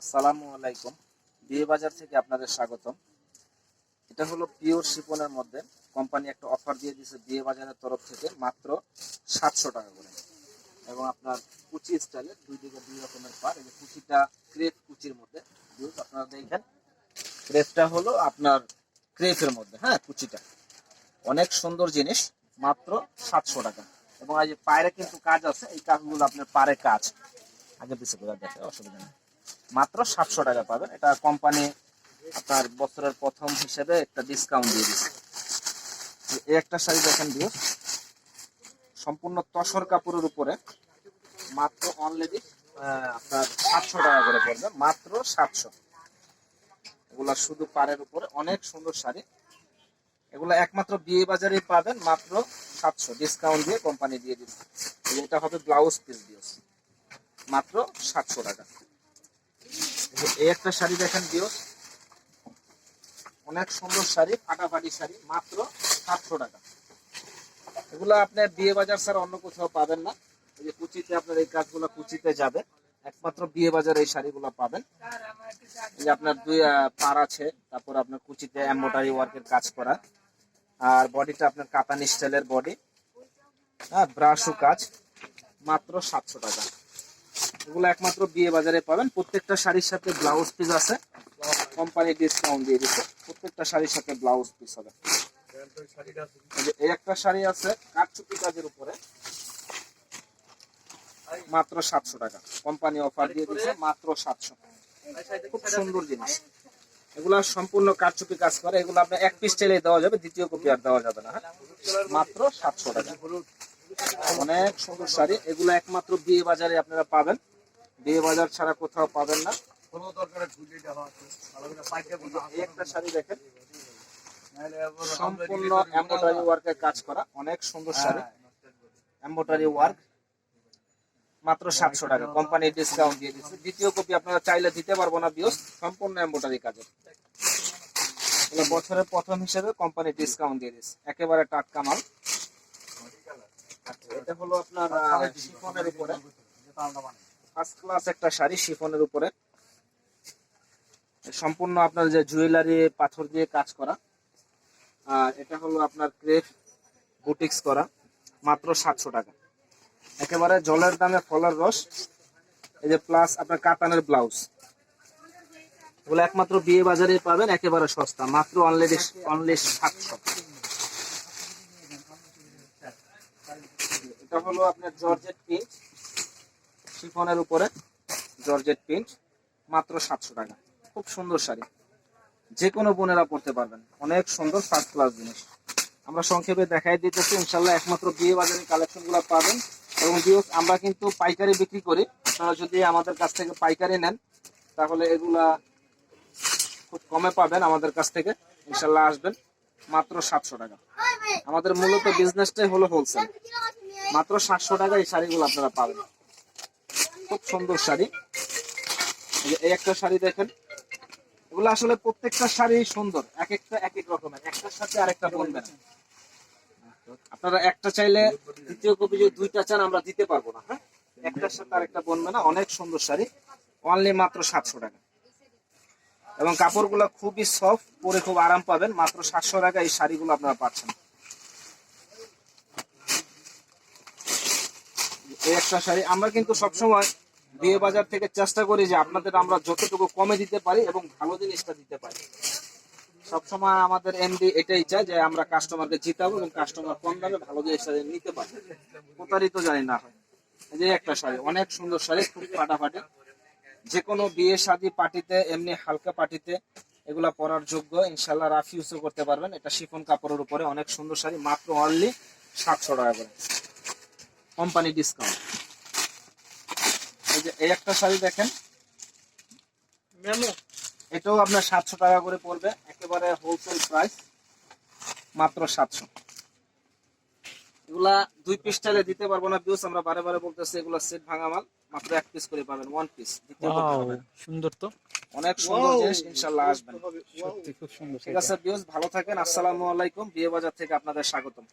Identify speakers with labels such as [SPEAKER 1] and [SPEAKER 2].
[SPEAKER 1] আসসালামু আলাইকুম। বিয়ে বাজার থেকে আপনাদের স্বাগতম। এটা হলো পিওর শিপনের মধ্যে কোম্পানি একটা অফার দিয়ে দিয়েছে বিয়ে বাজারের তরফ থেকে মাত্র সাতশো টাকা করে। এবং আপনার কুচি স্টাইলের দুই দিকে দুই রকমের পার। এই কুচিটা ক্রেপ কুচির মধ্যে। আপনারা দেখেন, ক্রেপটা হলো আপনার ক্রেপের মধ্যে হ্যাঁ কুচিটা। অনেক সুন্দর জিনিস, মাত্র সাতশো টাকা। এবং এই যে পায়ের কিন্তু কাজ আছে, এই কাজগুলো আপনার পারে কাজ। আগে পিছিয়ে দেখে অসুবিধা নেই। মাত্র সাতশো টাকা পাবেন। এটা কোম্পানি আপনার বছরের প্রথম হিসেবে একটা ডিসকাউন্ট দিয়ে দিচ্ছে। এই একটা শাড়ি দেখেন দিয়ে সম্পূর্ণ তসর কাপড়ের উপরে মাত্র অনলি আপনার সাতশো টাকা করে পড়বে, মাত্র সাতশো। এগুলা শুধু পাড়ের উপরে, অনেক সুন্দর শাড়ি। এগুলো একমাত্র বিয়ে বাজারে পাবেন, মাত্র সাতশো। ডিসকাউন্ট দিয়ে কোম্পানি দিয়ে দিচ্ছে। এটা হবে ব্লাউজ পিস দিয়ে মাত্র সাতশো টাকা। এই একটা শাড়ি দেখেন দিও। অনেক সুন্দর শাড়ি, ফাটাফাটি শাড়ি, মাত্র সাতশো টাকা। এগুলো আপনি বিয়ে বাজার ছাড়া অন্য কোথাও পাবেন না। এই যে কুচিতে আপনার এই কাজগুলো কুচিতে যাবে। একমাত্র বিয়ে বাজারে এই শাড়িগুলো পাবেন। এই আপনার দুই পার আছে, তারপর আপনার কুচিতে এম্বোটারি ওয়ার্কের কাজ করা। আর বডিটা আপনার কাতান স্টাইলের বডি হ্যাঁ ব্রাশও কাজ, মাত্র সাতশো টাকা। এগুলো একমাত্র বিয়ে বাজারে পাবেন। প্রত্যেকটা শাড়ির সাথে ব্লাউজ পিস আছে। কোম্পানি ডিসকাউন্ট দিয়ে দিচ্ছে প্রত্যেকটা শাড়ির সাথে ব্লাউজ পিস হবে। এই একটা শাড়ি আছে কাঠচুপি কাজের উপরে। মাত্র সাতশো টাকা। কোম্পানি অফার দিয়ে দিচ্ছে মাত্র সাতশো। খুব সুন্দর জিনিস। এগুলা সম্পূর্ণ কাঠচুপি কাজ করে। এগুলো আপনার এক পিস চাইলে দেওয়া যাবে, দ্বিতীয় কপি আর দেওয়া যাবে না হ্যাঁ? মাত্র সাতশো টাকা। অনেক সুন্দর শাড়ি। এগুলো একমাত্র বিয়ে বাজারে আপনারা পাবেন। বিয়ে বাজার ছাড়া কোথাও পাবেন না। এই একটা শাড়ি দেখেন। সম্পূর্ণ এমব্রয়ডারি ওয়ার্কের কাজ করা। অনেক সুন্দর শাড়ি। এমব্রয়ডারি ওয়ার্ক মাত্র সাতশো টাকা। কোম্পানি ডিসকাউন্ট দিয়ে দিচ্ছে। দ্বিতীয় কপি আপনারা চাইলে দিতে পারব না বিয়স সম্পূর্ণ এমব্রয়ডারি কাজের। বছরের প্রথম হিসেবে কোম্পানি ডিসকাউন্ট দিয়ে দিচ্ছে। একেবারে টাটকা মাল। আচ্ছা, এটা হলো আপনার শিফনের উপরে। ফার্স্ট ক্লাস একটা শাড়ি শিফনের উপরে। সম্পূর্ণ আপনার যে জুয়েলারি পাথর দিয়ে কাজ করা। আর এটা হলো আপনার ক্রেপ বুটিক্স করা, মাত্র সাতশো টাকা। একেবারে জলের দামে ফলের রস, এই যে প্লাস আপনার কাতানের ব্লাউজ এগুলো একমাত্র বিয়ে বাজারে পাবেন, একেবারে সস্তা, মাত্র অনলি অনলি সাতশো। এটা হলো আপনার জর্জেট প্রিন্ট শিফনের উপরে জর্জেট প্রিন্ট মাত্র সাতশো টাকা। খুব সুন্দর শাড়ি। যে কোনো বোনেরা পড়তে পারবেন। অনেক সুন্দর ফার্স্ট ক্লাস জিনিস। আমরা সংক্ষেপে দেখাই দিতেছি ইনশাল্লাহ একমাত্র বিয়ে বাজারে কালেকশনগুলো পাবেন। এবং viewers, আমরা কিন্তু পাইকারি বিক্রি করি। আপনারা যদি আমাদের কাছ থেকে পাইকারি নেন তাহলে এগুলা খুব কমে পাবেন আমাদের কাছ থেকে। ইনশাল্লাহ আসবেন মাত্র সাতশো টাকা। আমাদের মূলত বিজনেসটাই হলো হোলসেল মাত্র সাতশো টাকা এই শাড়িগুলো আপনারা পাবেন। খুব সুন্দর শাড়ি। এই একটা শাড়ি দেখেন। এগুলো আসলে প্রত্যেকটা শাড়ি সুন্দর। এক একটা এক এক রকমের। একটার সাথে আরেকটা বলবে না। আপনারা একটা চাইলে দ্বিতীয় কপি যদি দুইটা চান, আমরা দিতে পারব না হ্যাঁ? একটার সাথে আরেকটা বনবে না। অনেক সুন্দর শাড়ি। অনলি মাত্র সাতশো টাকা। এবং কাপড়গুলো খুবই সফট পরে খুব আরাম পাবেন। মাত্র সাতশো টাকা এই শাড়িগুলো আপনারা পাচ্ছেন। এই একটা শাড়ি। আমরা কিন্তু সবসময় বিয়ে বাজার থেকে চেষ্টা করি যে আপনাদের আমরা যতটুকু কমে দিতে পারি এবং ভালো জিনিসটা দিতে পারি। সবসময় আমাদের এমডি এটাই চায় যে আমরা কাস্টমারকে জিতাবো এবং কাস্টমার কম দামে ভালো জিনিসটা নিতে পারে প্রতারিত জানি না। হয় যে একটা শাড়ি, অনেক সুন্দর শাড়ি খুব ফাটাফাটি। যে কোনো বিয়ে, শাদী পার্টিতে, এমনি হালকা পার্টিতে এগুলা পরার যোগ্য। ইনশাল্লাহ রাফ ইউজও করতে পারবেন। এটা শিফন কাপড়ের উপরে অনেক সুন্দর শাড়ি, মাত্র অনলি সাতশো টাকা করে। কোম্পানি ডিসকাউন্ট এই যে এই একটা শাড়ি দেখেন। এটাও আপনার সাতশো টাকা করে পড়বে একেবারে হোলসেল প্রাইস মাত্র সাতশো। এগুলা দুই পিস চাইলে দিতে পারব না পিস আমরা বারে বারে বলতেছি এগুলা সেট ভাঙা মাল মাত্র এক পিস করে পাবেন ওয়ান পিস।
[SPEAKER 2] সুন্দর তো।
[SPEAKER 1] অনেক সুন্দর জিনিস ইনশাল্লাহ আসবেন।
[SPEAKER 2] সত্যি খুব সুন্দর
[SPEAKER 1] ঠিক আছে বিয়স ভালো থাকেন আসসালামু আলাইকুম বিয়ে বাজার থেকে আপনাদের স্বাগতম।